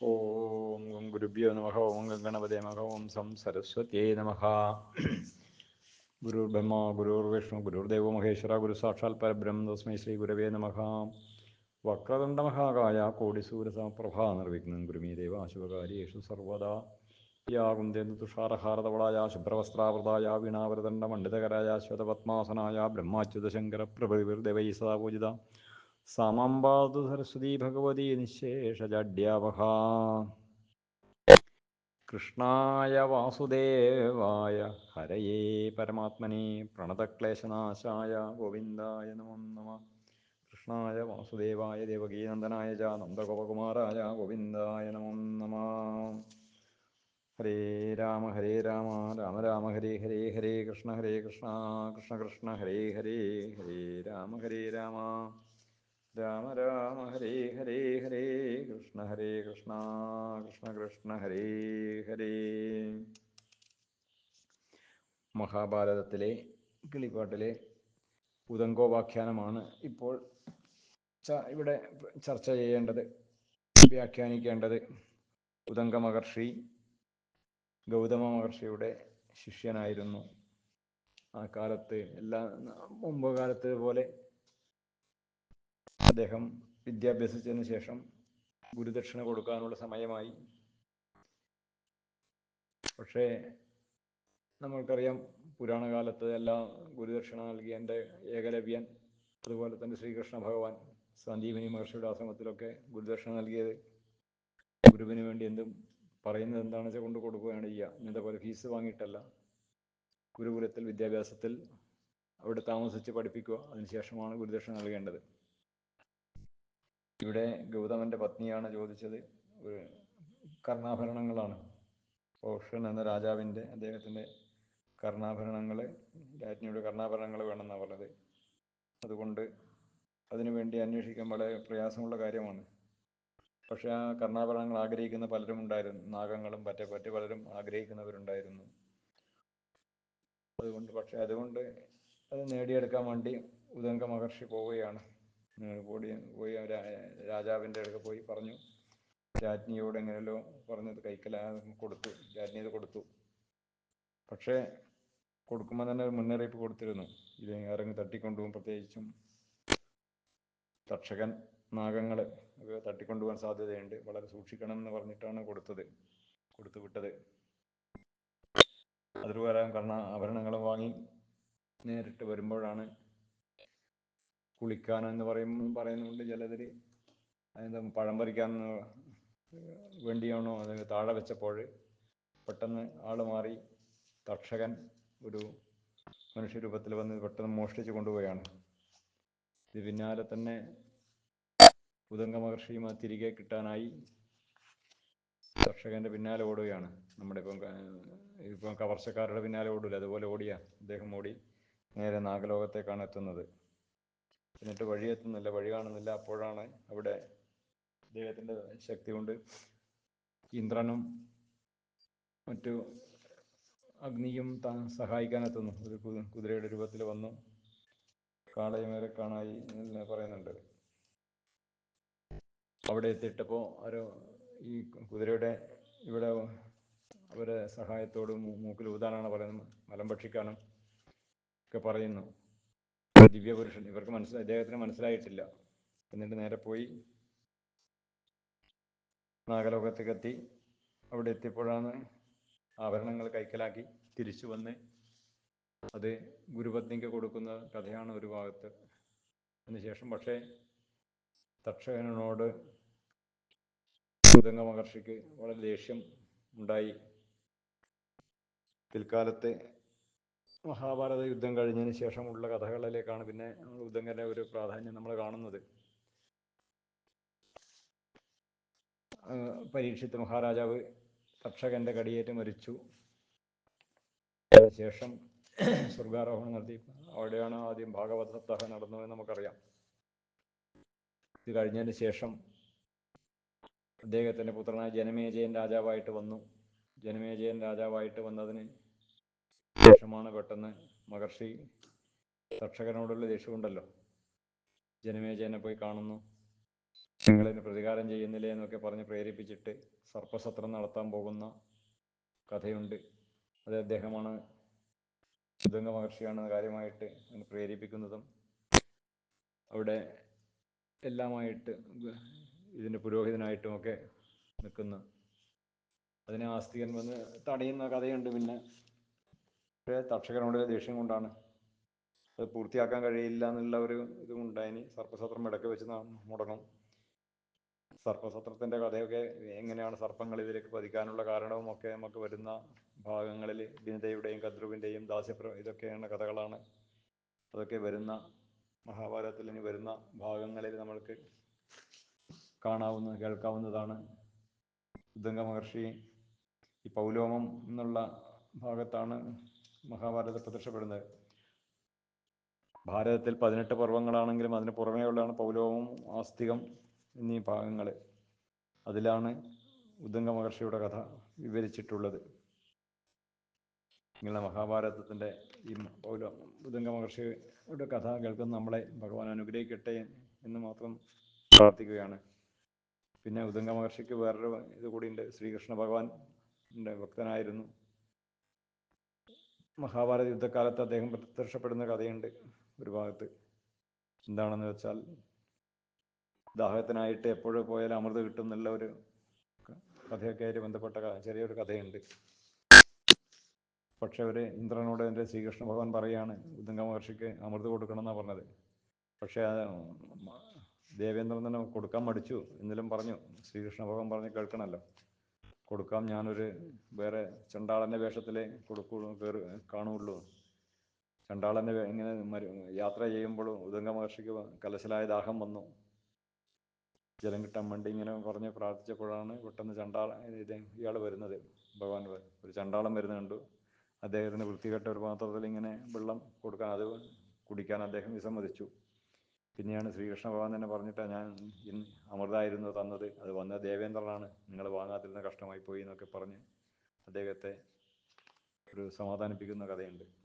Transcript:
ഓം ഗുരുഭ്യോ നമ ഓം ഗംഗണപതേ നമ ഓം സം സരസ്വത്യേ നമ ഗുരുർ ബ്രഹ്മ ഗുരുർ മഹേശ്വര ഗുരു സാക്ഷാൽ പരബ്രഹ്മ തസ്മൈ ശ്രീ ഗുരവേ നമ വക്രദണ്ഡമഹാകായ കോടിസൂരസമപ്രഭ നിർവിഘ്നം ഗുരുമീ ദേവാശുഭകാര്യേഷു സർവദാ। യാ തുഷാരഹാരതവളായ ശുഭ്രവസ്ത്രാവൃതായ വീണാവൃതണ്ഡമണ്ഡിതകരായ ശ്വേതപത്മാസനായ ബ്രഹ്മാച്യുതശങ്കരപ്രഭൃതിർദേവൈ സദാ പൂജിത। സാമംബാതു സരസ്വതി ഭഗവതി നിശേഷജഡ്യാവഹ കൃഷ്ണായ വാസുദേവായ ഹരയേ പരമാത്മനെ പ്രണതക്ലേശനാശായ ഗോവിന്ദായ നമോ നമ കൃഷ്ണായ വാസുദേവായ ദേവകീനന്ദനായ ച നന്ദഗോപകുമാരായ ഗോവിന്ദായ നമോ നമ ഹരേ രാമ ഹരേ രാമ രാമ രാമ ഹരേ ഹരേ ഹരേ കൃഷ്ണ ഹരേ കൃഷ്ണ കൃഷ്ണ കൃഷ്ണ ഹരേ ഹരേ ഹരേ രാമ ഹരേ രാമ രാമ രാമ ഹരേ ഹരേ ഹരേ കൃഷ്ണ ഹരേ കൃഷ്ണ കൃഷ്ണ കൃഷ്ണ ഹരേ ഹരേ. മഹാഭാരതത്തിലെ കിളിപ്പാട്ടിലെ ഉദങ്കോപാഖ്യാനമാണ് ഇപ്പോൾ ഇവിടെ ചർച്ച ചെയ്യേണ്ടത് വ്യാഖ്യാനിക്കേണ്ടത് ഉദങ്ക മഹർഷി ഗൗതമ മഹർഷിയുടെ ശിഷ്യനായിരുന്നു. ആ കാലത്ത് എല്ലാ മുമ്പ് കാലത്ത് പോലെ അദ്ദേഹം വിദ്യാഭ്യസിച്ചതിന് ശേഷം ഗുരുദക്ഷിണ കൊടുക്കാനുള്ള സമയമായി. പക്ഷേ നമ്മൾക്കറിയാം പുരാണകാലത്ത് എല്ലാം ഗുരുദക്ഷിണ നൽകിയ എന്റെ ഏകലവ്യൻ അതുപോലെ തന്നെ ശ്രീകൃഷ്ണ ഭഗവാൻ സന്ദീപിനി മഹർഷിയുടെ ആശ്രമത്തിലൊക്കെ ഗുരുദക്ഷിണ നൽകിയത്. ഗുരുവിന് വേണ്ടി എന്തും പറയുന്നത് എന്താണെന്ന് വെച്ചാൽ കൊണ്ട് കൊടുക്കുകയാണ് ചെയ്യുക. ഇന്നത്തെ പോലെ ഫീസ് വാങ്ങിയിട്ടല്ല. ഗുരുകുലത്തിൽ വിദ്യാഭ്യാസത്തിൽ അവിടെ താമസിച്ച് പഠിപ്പിക്കുക. അതിനുശേഷമാണ് ഗുരുദക്ഷിണ നൽകേണ്ടത്. ഇവിടെ ഗൗതമന്റെ പത്നിയാണ് ചോദിച്ചത്. ഒരു കർണാഭരണങ്ങളാണ്. ഓഷൻ എന്ന രാജാവിന്റെ അദ്ദേഹത്തിന്റെ കർണാഭരണങ്ങൾ രാജ്ഞിയുടെ കർണാഭരണങ്ങൾ വേണമെന്നാണ് പറഞ്ഞത്. അതുകൊണ്ട് അതിനുവേണ്ടി അന്വേഷിക്കാൻ വളരെ പ്രയാസമുള്ള കാര്യമാണ്. പക്ഷെ ആ കർണാഭരണങ്ങൾ ആഗ്രഹിക്കുന്ന പലരും ഉണ്ടായിരുന്നു. നാഗങ്ങളും പറ്റ പറ്റ പലരും ആഗ്രഹിക്കുന്നവരുണ്ടായിരുന്നു. അതുകൊണ്ട് പക്ഷെ അതുകൊണ്ട് അത് നേടിയെടുക്കാൻ വേണ്ടി ഉദംഗ മഹർഷി പോവുകയാണ്. കൂടി പോയി രാജാവിന്റെ അടുത്ത് പോയി പറഞ്ഞു. രാജ്ഞിയോട് എങ്ങനെയല്ലോ പറഞ്ഞത് കൈക്കല കൊടുത്തു. രാജ്ഞി ഇത് കൊടുത്തു. പക്ഷേ കൊടുക്കുമ്പോൾ തന്നെ ഒരു മുന്നറിയിപ്പ് കൊടുത്തിരുന്നു. ഇത് ഇറങ്ങി തട്ടിക്കൊണ്ടുപോകും പ്രത്യേകിച്ചും തക്ഷകൻ നാഗങ്ങൾ ഒക്കെ തട്ടിക്കൊണ്ടുപോകാൻ സാധ്യതയുണ്ട്. വളരെ സൂക്ഷിക്കണം എന്ന് പറഞ്ഞിട്ടാണ് കൊടുത്തത്. കൊടുത്തു വിട്ടത്. അതിർവരാൻ കാരണം ആഭരണങ്ങൾ വാങ്ങി നേരിട്ട് വരുമ്പോഴാണ് കുളിക്കാൻ എന്ന് പറയും പറയുന്നുണ്ട് ചിലതിൽ അതിന്റെ പഴം പറിക്കാൻ വേണ്ടിയാണോ അത് താഴെ വെച്ചപ്പോൾ പെട്ടെന്ന് ആൾ മാറി തക്ഷകൻ ഒരു മനുഷ്യരൂപത്തിൽ വന്ന് പെട്ടെന്ന് മോഷ്ടിച്ചു കൊണ്ടുപോയാണ്. ഇത് പിന്നാലെ തന്നെ ഉദങ്ക മഹർഷിയും തിരികെ കിട്ടാനായി തക്ഷകന്റെ പിന്നാലെ ഓടുകയാണ്. നമ്മുടെ ഇപ്പം ഇപ്പം കവർച്ചക്കാരുടെ പിന്നാലെ ഓടില്ല അതുപോലെ ഓടിയ. അദ്ദേഹം ഓടി നേരെ നാഗലോകത്തേക്കാണ് എത്തുന്നത്. എന്നിട്ട് വഴി എത്തുന്നില്ല വഴി കാണുന്നില്ല. അപ്പോഴാണ് അവിടെ ദൈവത്തിന്റെ ശക്തി കൊണ്ട് ഇന്ദ്രനും മറ്റു അഗ്നിയും താൻ സഹായിക്കാനെത്തുന്നു. ഒരു കുതിരയുടെ രൂപത്തിൽ വന്നു. കാളയമേറെ കാണായി പറയുന്നുണ്ട്. അവിടെ എത്തിയിട്ടപ്പോൾ ഒരു ഈ കുതിരയുടെ ഇവിടെ അവരെ സഹായത്തോട് മൂക്കിൽ ഊതാനാണ് പറയുന്നത്. മലം ഭക്ഷിക്കാനും ഒക്കെ പറയുന്നു. ദിവ്യപുരുഷൻ ഇവർക്ക് ഇദ്ദേഹത്തിന് മനസ്സിലായിട്ടില്ല. എന്നിട്ട് നേരെ പോയി നാഗലോകത്തേക്ക് എത്തി അവിടെ എത്തിയപ്പോഴാണ് ആഭരണങ്ങൾ കൈക്കലാക്കി തിരിച്ചു വന്ന് അത് ഗുരുപത്നിക്ക് കൊടുക്കുന്ന കഥയാണ് ഒരു ഭാഗത്ത്. അതിനുശേഷം പക്ഷേ തക്ഷകനോട് ഉദങ്ക മഹർഷിക്ക് വളരെ ദേഷ്യം ഉണ്ടായി. പിൽക്കാലത്ത് മഹാഭാരത യുദ്ധം കഴിഞ്ഞതിന് ശേഷമുള്ള കഥകളിലേക്കാണ് പിന്നെ ഉദങ്കന്റെ ഒരു പ്രാധാന്യം നമ്മൾ കാണുന്നത്. പരീക്ഷിത് മഹാരാജാവ് തക്ഷകന്റെ കടിയേറ്റ് മരിച്ചു. അതിനുശേഷം സ്വർഗാരോഹണം നടത്തി. അവിടെയാണ് ആദ്യം ഭാഗവത സപ്താഹം നടന്നതെന്ന് നമുക്കറിയാം. ഇത് കഴിഞ്ഞതിന് ശേഷം അദ്ദേഹത്തിന്റെ പുത്രനായ ജനമേജയൻ രാജാവായിട്ട് വന്നു. ജനമേജയൻ രാജാവായിട്ട് വന്നതിന് ശേഷമാണ് പെട്ടെന്ന് മഹർഷി തക്ഷകനോടുള്ള ദേഷ്യമുണ്ടല്ലോ ജനമേജയനെ പോയി കാണുന്നു. നിങ്ങളിന് പ്രതികാരം ചെയ്യുന്നില്ലേ എന്നൊക്കെ പറഞ്ഞ് പ്രേരിപ്പിച്ചിട്ട് സർപ്പസത്രം നടത്താൻ പോകുന്ന കഥയുണ്ട്. അത് അദ്ദേഹമാണ് ഉദംഗ മഹർഷിയാണ് കാര്യമായിട്ട് പ്രേരിപ്പിക്കുന്നതും അവിടെ എല്ലാമായിട്ട് ഇതിന്റെ പുരോഹിതനായിട്ടുമൊക്കെ നിൽക്കുന്ന. അതിനെ ആസ്തികൻ വന്ന് തടയുന്ന കഥയുണ്ട് പിന്നെ തക്ഷകനോട് ദേഷ്യം കൊണ്ടാണ്. അത് പൂർത്തിയാക്കാൻ കഴിയില്ല എന്നുള്ള ഒരു ഇതും ഉണ്ടായിന് സർപ്പസത്രം ഇടയ്ക്ക് വെച്ച് മുടങ്ങും. സർപ്പസത്രത്തിന്റെ കഥയൊക്കെ എങ്ങനെയാണ് സർപ്പങ്ങൾ ഇതിലേക്ക് പതിക്കാനുള്ള കാരണവും ഒക്കെ നമുക്ക് വരുന്ന ഭാഗങ്ങളിൽ ബിനതയുടെയും കദ്രുവിന്റെയും ദാസ്യപ്ര ഇതൊക്കെയാണ് കഥകളാണ്. അതൊക്കെ വരുന്ന മഹാഭാരതത്തിൽ ഇനി വരുന്ന ഭാഗങ്ങളിൽ നമ്മൾക്ക് കാണാവുന്ന കേൾക്കാവുന്നതാണ്. ഉദംഗ മഹർഷി ഈ പൗലോമം എന്നുള്ള ഭാഗത്താണ് മഹാഭാരതത്തിൽ പ്രത്യക്ഷപ്പെടുന്നത്. ഭാരതത്തിൽ പതിനെട്ട് പർവങ്ങളാണെങ്കിലും അതിന് പുറമേയുള്ളതാണ് പൗലോമം ആസ്തികം എന്നീ ഭാഗങ്ങൾ അതിലാണ് ഉദംഗ മഹർഷിയുടെ കഥ വിവരിച്ചിട്ടുള്ളത്. നിങ്ങളുടെ മഹാഭാരതത്തിന്റെ ഈ പൗല ഉദംഗ മഹർഷിയുടെ കഥ കേൾക്കുന്ന നമ്മളെ ഭഗവാൻ അനുഗ്രഹിക്കട്ടെ എന്ന് മാത്രം പ്രാർത്ഥിക്കുകയാണ്. പിന്നെ ഉദംഗ മഹർഷിക്ക് വേറൊരു ഇത് കൂടിയുണ്ട്. ശ്രീകൃഷ്ണ ഭഗവാന്റെ ഭക്തനായിരുന്നു. മഹാഭാരത യുദ്ധകാലത്ത് അദ്ദേഹം പ്രത്യക്ഷപ്പെടുന്ന കഥയുണ്ട് ഒരു ഭാഗത്ത്. എന്താണെന്ന് വെച്ചാൽ ദാഹത്തിനായിട്ട് എപ്പോഴും പോയാൽ അമൃത് കിട്ടും എന്നുള്ള ഒരു കഥയൊക്കെ ആയിട്ട് ബന്ധപ്പെട്ട ചെറിയൊരു കഥയുണ്ട്. പക്ഷെ അവർ ഇന്ദ്രനോട് എന്റെ ശ്രീകൃഷ്ണ ഭഗവാൻ പറയാണ് ഉദംഗ മഹർഷിക്ക് അമൃത് കൊടുക്കണം എന്നാണ് പറഞ്ഞത്. പക്ഷേ ദേവേന്ദ്രൻ തന്നെ കൊടുക്കാൻ മടിച്ചു എന്നിലും പറഞ്ഞു. ശ്രീകൃഷ്ണ ഭഗവാൻ പറഞ്ഞ് കേൾക്കണമല്ലോ. കൊടുക്കാം. ഞാനൊരു വേറെ ചണ്ടാളന്റെ വേഷത്തിലേ കൊടുക്കുള്ളൂ കയറി കാണുള്ളൂ ചണ്ടാളന്റെ ഇങ്ങനെ യാത്ര ചെയ്യുമ്പോൾ ഉദംഗ മഹർഷിക്ക് കലശലായ ദാഹം വന്നു. ജലം കിട്ടാൻ വേണ്ടി ഇങ്ങനെ പറഞ്ഞ് പ്രാർത്ഥിച്ചപ്പോഴാണ് പെട്ടെന്ന് ചണ്ടാള ഇത് ഇയാൾ വരുന്നത്. ഭഗവാൻ ഒരു ചണ്ടാളം വരുന്നുണ്ട് കണ്ടു. അദ്ദേഹത്തിന് വൃത്തികെട്ട ഒരു പാത്രത്തിൽ ഇങ്ങനെ വെള്ളം കൊടുക്കാൻ അത് കുടിക്കാൻ അദ്ദേഹം വിസമ്മതിച്ചു. പിന്നെയാണ് ശ്രീകൃഷ്ണ ഭഗവാൻ തന്നെ പറഞ്ഞിട്ട് ഞാൻ അമൃതായിരുന്നു തന്നത്. അത് വന്ന ദേവേന്ദ്രനാണ്. നിങ്ങൾ വാങ്ങാതിരുന്ന കഷ്ടമായി പോയി എന്നൊക്കെ പറഞ്ഞ് അദ്ദേഹത്തെ ഒരു സമാധാനിപ്പിക്കുന്ന കഥയുണ്ട്.